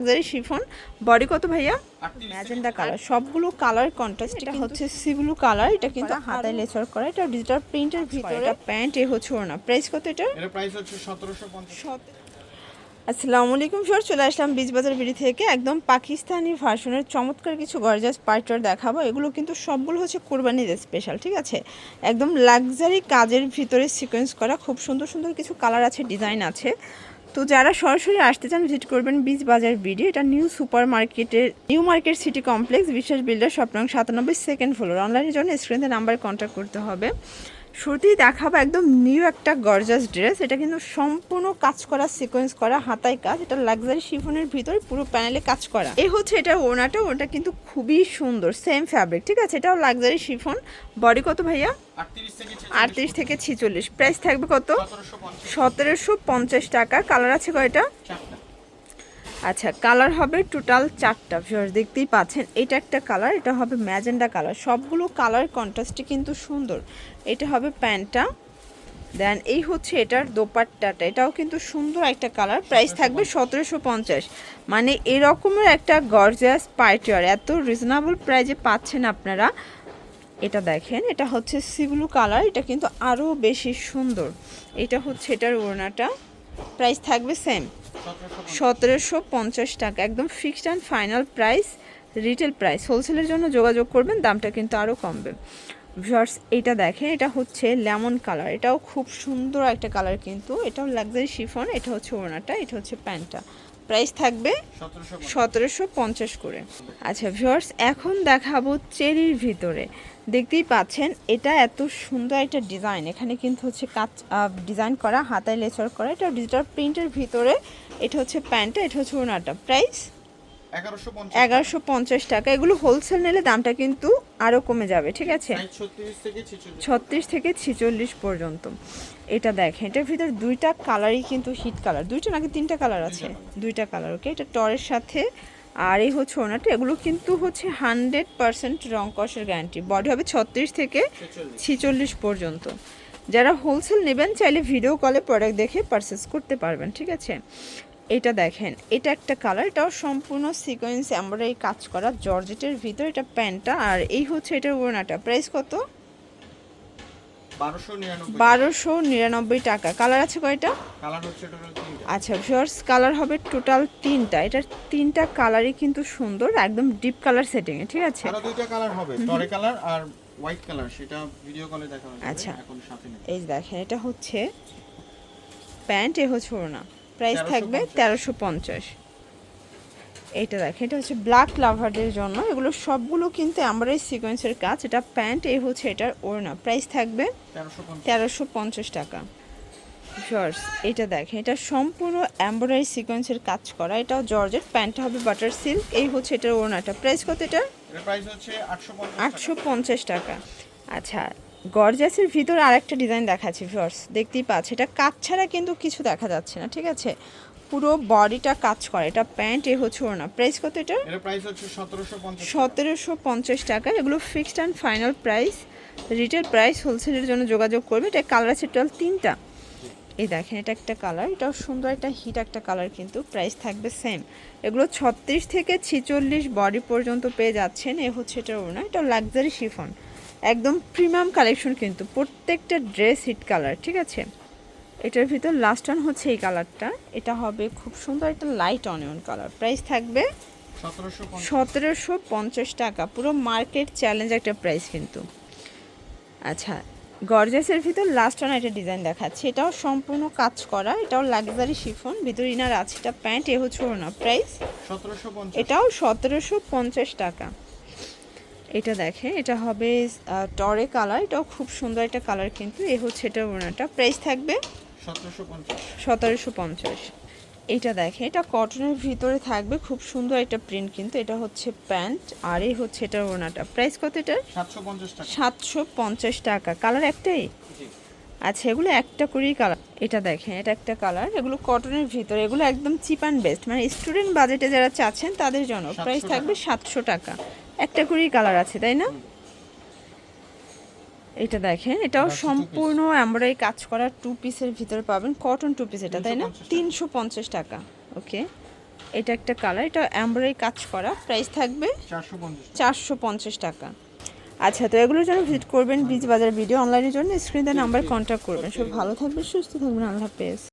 Luxury chiffon. Body কত ভাইয়া? Magenta colour সবগুলো কালার কন্ট্রাস্ট এটা হচ্ছে সি ব্লু কালার এটা কিন্তু হাতায় লেচার করা। এটা ডিজিটাল প্রিন্টের ভিতরে। প্যান্ট এ হচ্ছে ওনা প্রাইস কত এটা? এর প্রাইস হচ্ছে সতেরোশো পঞ্চাশ। আসসালামু আলাইকুম স্যার চলে আসলাম বীজবাজার বিড়ি থেকে। একদম পাকিস্তানি ভার্সনের চমৎকার কিছু গর্জাস পার্টার দেখাবো। এগুলো কিন্তু সবগুলো হচ্ছে কোরবানিদের স্পেশাল ঠিক আছে? একদম লাক্সারি কাজের ভিতরে সিকোয়েন্স করা। খুব সুন্দর সুন্দর কিছু কালার আছে ডিজাইন আছে। তো যারা সরাসরি আসতে চান ভিজিট করবেন বীজ বাজার বিডি এটা নিউ সুপার মার্কেটের new market city complex Biswas builder স্বপ্নং সাতানব্বই সেকেন্ড ফ্লোর অনলাইনের জন্য স্ক্রিনে নাম্বার কন্ট্যাক্ট করতে হবে। শুরুতেই দেখাবো একদম নিউ একটা গর্জাস ড্রেস এটা কিন্তু সম্পূর্ণ কাজ করা সিকোয়েন্স করা হাতায় কাজ। এটা লাক্সারি শিফনের ভিতরে পুরো প্যানেলে কাজ করা। এই হচ্ছে এটা ওনাটা ওটা কিন্তু খুবই সুন্দর সেম ফ্যাব্রিক ঠিক আছে? এটাও লাক্সারি শিফন বডি কত ভাইয়া? আটত্রিশ থেকে ছিচল্লিশ প্রাইস থাকবে কত? সতেরোশো পঞ্চাশ। টাকা। কালার আছে কয়টা? আচ্ছা কালার হবে টোটাল চারটা ভিউয়ার্স দেখতেই পাচ্ছেন। এটা একটা কালার এটা হবে ম্যাজেন্ডা কালার সবগুলো কালার কন্ট্রাস্টই কিন্তু সুন্দর। এটা হবে প্যান্টটা। দেন এই হচ্ছে এটার দোপাট্টাটা। এটাও কিন্তু সুন্দর একটা কালার প্রাইস থাকবে সতেরোশো পঞ্চাশ। মানে এরকমের একটা গর্জিয়াস পার্টিয়ার এত রিজনেবল প্রাইজে পাচ্ছেন আপনারা। এটা দেখেন, এটা হচ্ছে সিব্লু কালার এটা কিন্তু আরও বেশি সুন্দর। এটা হচ্ছে এটার ওড়নাটা। প্রাইস থাকবে সেম সতেরোশো পঞ্চাশ টাকা। একদম fixed and final price retail price হোলসেলের জন্য যোগাযোগ করবেন, দামটা কিন্তু আরও কমবে। ভিউয়ার্স এটা দেখেন, এটা হচ্ছে লেমন কালার এটাও খুব সুন্দর একটা কালার কিন্তু। এটাও লাক্সারি শিফন এটা হচ্ছে ওড়নাটা, এটা হচ্ছে প্যান্টটা। প্রাইস থাকবে সতেরোশো পঞ্চাশ। করে। আচ্ছা ভিওর্স এখন দেখাবো চেরির ভিতরে। দেখতেই পাচ্ছেন এটা এত সুন্দর একটা ডিজাইন। এখানে কিন্তু হচ্ছে কাজ ডিজাইন করা হাতায় লেচার করা। এটা ডিজিটাল প্রিন্টের ভিতরে। এটা হচ্ছে প্যান্টটা এটা হচ্ছে ওনাটা প্রাইস? এগারোশো পঞ্চাশ টাকা। এগুলো হোলসেল নিলে দামটা কিন্তু আরও কমে যাবে ঠিক আছে? ছত্রিশ থেকে ছেচল্লিশ। পর্যন্ত। এটা দেখেন এটার ভিতর দুইটা কালারই কিন্তু হিট কালার দুইটা নাকি তিনটা কালার আছে? দুইটা কালার ওকে এটা টরের সাথে আর এই হচ্ছে ওনাটা। এগুলো কিন্তু হচ্ছে হান্ড্রেড পার্সেন্ট রং কষের গ্যারান্টি বডি হবে ছত্রিশ থেকে ছিচল্লিশ। পর্যন্ত। যারা হোলসেল নেবেন চাইলে ভিডিও কলে প্রোডাক্ট দেখে পারচেস করতে পারবেন ঠিক আছে? এটা দেখেন এটা একটা কালার এটাও সম্পূর্ণ সিকোয়েন্স আমরা এই কাজ করা জর্জেটের ভিতর এটা প্যান্টটা আর এই হচ্ছে এটার ওড়নাটা। প্রাইস কত? বারোশো নিরানব্বই টাকা। কালার আছে কয়টা? আচ্ছা ভিউয়ার্স কালার হবে টোটাল তিনটা। এটার তিনটা কালারই কিন্তু সুন্দর একদম ডিপ কালার সেটিংয়ে ঠিক আছে? দুইটা কালার হবে টরে কালার আর হোয়াইট কালার সেটা ভিডিও কলে দেখা আচ্ছা। এখন সাথে এই দেখেন এটা হচ্ছে প্যান্ট এ হচ্ছে ওড়না। প্রাইস থাকবে তেরোশো পঞ্চাশ। এটা দেখেন এটা হচ্ছে ব্ল্যাক লাভারদের জন্য। এগুলো সবগুলো কিন্তু আমার এই সিকোয়েন্সের কাজ। এটা প্যান্ট এই হচ্ছে এটার ওড়না। প্রাইস থাকবে তেরোশো পঞ্চাশ। টাকা। জর্জ এটা দেখেন এটা সম্পূর্ণ এমব্রয়ডারি সিকোয়েন্সের কাজ করা। এটাও জর্জের প্যান্টটা হবে বাটার সিল্ক এই হচ্ছে এটার ওড়নাটা। প্রাইস কত এটা আটশো পঞ্চাশ টাকা। আচ্ছা গর্জাসের ভিতরে আরেকটা ডিজাইন দেখাচ্ছি ভিউয়ার্স দেখতেই পাচ্ছি এটা কাজ ছাড়া কিন্তু কিছু দেখা যাচ্ছে না ঠিক আছে? পুরো বডিটা কাজ করে এটা প্যান্ট এ হচ্ছে ওড়না। প্রাইস কত এটা? এর প্রাইস হচ্ছে সতেরোশো পঞ্চাশ টাকা। এগুলো fixed and final price retail price হোলসেলের জন্য যোগাযোগ করবে এটা কালার আছে টোটাল তিনটা। এই দেখেন এটা একটা কালার এটাও সুন্দর একটা হিট একটা কালার কিন্তু প্রাইস থাকবে সেম এগুলো ছত্রিশ থেকে ছিচল্লিশ বডি পর্যন্ত পেয়ে যাচ্ছেন এ হচ্ছে এটা ওনা এটা লাক্সারি শিফন একদম প্রিমিয়াম কালেকশন কিন্তু। প্রত্যেকটা ড্রেস হিট কালার ঠিক আছে? এটার ভিতর লাস্ট অন হচ্ছে এই কালারটা এটা হবে খুব সুন্দর একটা লাইট অনিয়ন কালার প্রাইস থাকবে সতেরোশো পঞ্চাশ। টাকা। পুরো মার্কেট চ্যালেঞ্জ একটা প্রাইস কিন্তু। আচ্ছা গর্জাসের ভিতর লাস্ট ওয়ান একটা ডিজাইন দেখাচ্ছে। এটাও সম্পূর্ণ কাজ করা। এটাও লাক্সারি শিফন ভিতর ইনার আছে এটা প্যান্ট এ হচ্ছে ওড়না। প্রাইস এটাও সতেরোশো পঞ্চাশ টাকা। এটা দেখে এটা হবে টরে কালার। এটাও খুব সুন্দর একটা কালার কিন্তু। এ হচ্ছে এটা ওনাটা। প্রাইস থাকবে সতেরোশো পঞ্চাশ। এটা দেখে এটা কটনের ভিতরে থাকবে। খুব সুন্দর একটা প্রিন্ট কিন্তু। এটা হচ্ছে প্যান্ট। আর এই হচ্ছে এটা ওনাটা। প্রাইস কত এটা সাতশো পঞ্চাশ টাকা। কালার একটাই? আচ্ছা এগুলো একটা করেই কালার। এটা দেখেন এটা একটা কালার। এগুলো কটনের ভিতরে এগুলো একদম চিপ অ্যান্ড বেস্ট। মানে স্টুডেন্ট বাজেটে যারা চাচ্ছেন তাদের জন্য। 700 প্রাইস থাকবে সাতশো টাকা। একটা করেই কালার আছে তাই না? এটা দেখেন এটাও সম্পূর্ণ এমব্রয়ডারি কাজ করা টু পিসের ভিতরে পাবেন। কটন টু পিস এটা তাই না? 350 টাকা। তিনশো পঞ্চাশ টাকা ওকে। এটা একটা কালার এটা এমব্রয়ডারি কাজ করা। প্রাইস থাকবে চারশো পঞ্চাশ চারশো পঞ্চাশ টাকা। আচ্ছা তো এগুলোর জন্য ভিজিট করবেন বীজ বাজার ভিডিও অনলাইনের জন্য স্ক্রিনে নাম্বার কন্ট্যাক্ট করবেন। সব ভালো থাকবেন সুস্থ থাকবেন আল্লাহ হাফেজ।